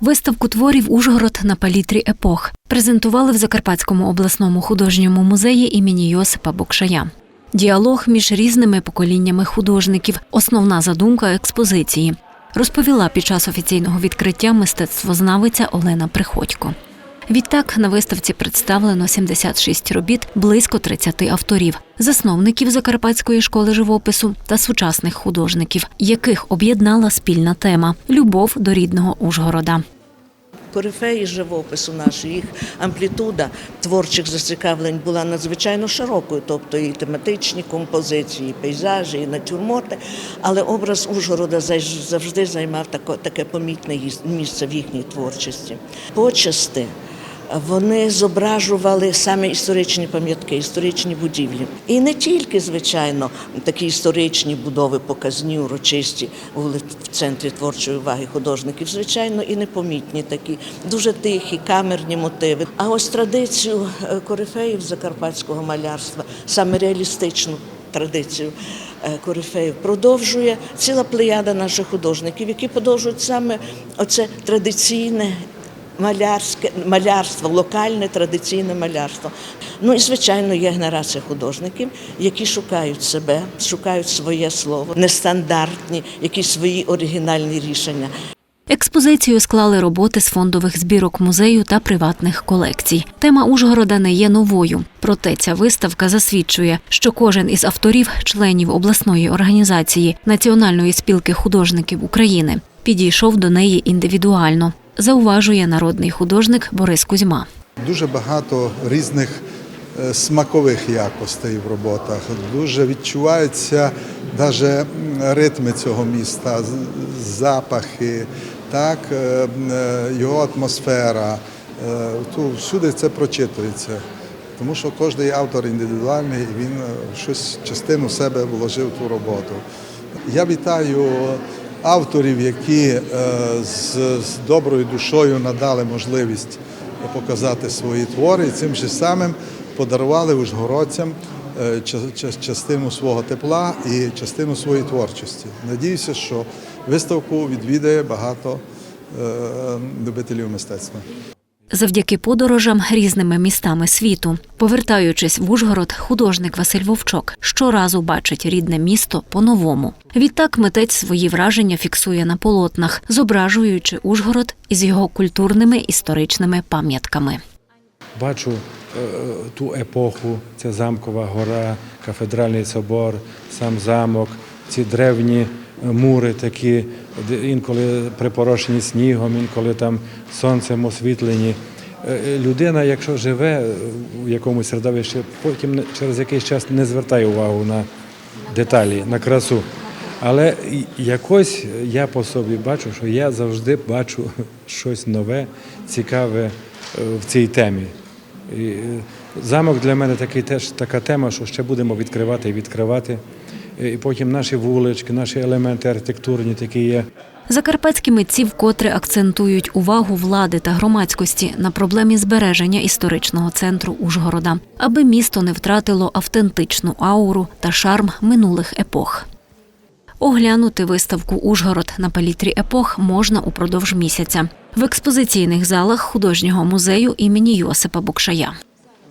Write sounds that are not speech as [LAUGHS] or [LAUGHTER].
Виставку творів Ужгород на палітрі епох презентували в Закарпатському обласному художньому музеї імені Йосипа Бокшая. Діалог між різними поколіннями художників основна задумка експозиції, розповіла під час офіційного відкриття мистецтвознавиця Олена Приходько. Відтак на виставці представлено 76 робіт близько 30 авторів, засновників Закарпатської школи живопису та сучасних художників, яких об'єднала спільна тема любов до рідного Ужгорода. Корифеї живопису наші, їх амплітуда творчих зацікавлень була надзвичайно широкою, тобто і тематичні композиції, і пейзажі, і натюрморти. Але образ Ужгорода завжди займав таке помітне місце в їхній творчості. Почасти вони зображували саме історичні пам'ятки, історичні будівлі. І не тільки, звичайно, такі історичні будови, показні, урочисті були в центрі творчої уваги художників, звичайно, і непомітні такі, дуже тихі, камерні мотиви. А ось традицію е, корифеїв закарпатського малярства, саме реалістичну традицію е, корифеїв продовжує ціла плеяда наших художників, які продовжують саме оце традиційне малярське малярство, локальне традиційне малярство. Ну і звичайно є генерація художників, які шукають себе, шукають своє слово, нестандартні, якісь свої оригінальні рішення. Експозицію склали роботи з фондових збірок музею та приватних колекцій. Тема Ужгорода не є новою. Проте ця виставка засвідчує, що кожен із авторів, членів обласної організації Національної спілки художників України, підійшов до неї індивідуально. Зауважує народний художник Борис Кузьма. Дуже багато різних е, смакових якостей в роботах. Дуже відчуваються навіть ритми цього міста, запахи, так, е, е, його атмосфера. Е, Ту, всюди це прочитується. Тому що кожен автор індивідуальний, він щось частину себе вложив в ту роботу. Я вітаю авторів, які е, з, доброю душою надали можливість показати свої твори і цим же самим подарували ужгородцям е, ча- ча- частину свого тепла і частину своєї творчості. Надіюся, що виставку відвідає багато е, любителів мистецтва. Завдяки подорожам різними містами світу, повертаючись в Ужгород, художник Василь Вовчок щоразу бачить рідне місто по-новому. Відтак митець свої враження фіксує на полотнах, зображуючи Ужгород із його культурними історичними пам'ятками. Бачу е, ту епоху, це замкова гора, кафедральний собор, сам замок, ці древні е, мури такі, інколи припорошені снігом, інколи там сонцем освітлені. Е, Людина, якщо живе в якомусь середовищі, потім через якийсь час не звертає увагу на деталі, на красу. Але якось я по собі бачу, що я завжди бачу [LAUGHS] щось нове, цікаве е, в цій темі. І е, замок для мене такий теж така тема, що ще будемо відкривати і відкривати. І потім наші вулички, наші елементи архітектурні такі є. Закарпатські митці вкотре акцентують увагу влади та громадськості на проблемі збереження історичного центру Ужгорода, аби місто не втратило автентичну ауру та шарм минулих епох. Оглянути виставку Ужгород на палітрі епох можна упродовж місяця в експозиційних залах художнього музею імені Йосипа Букшая.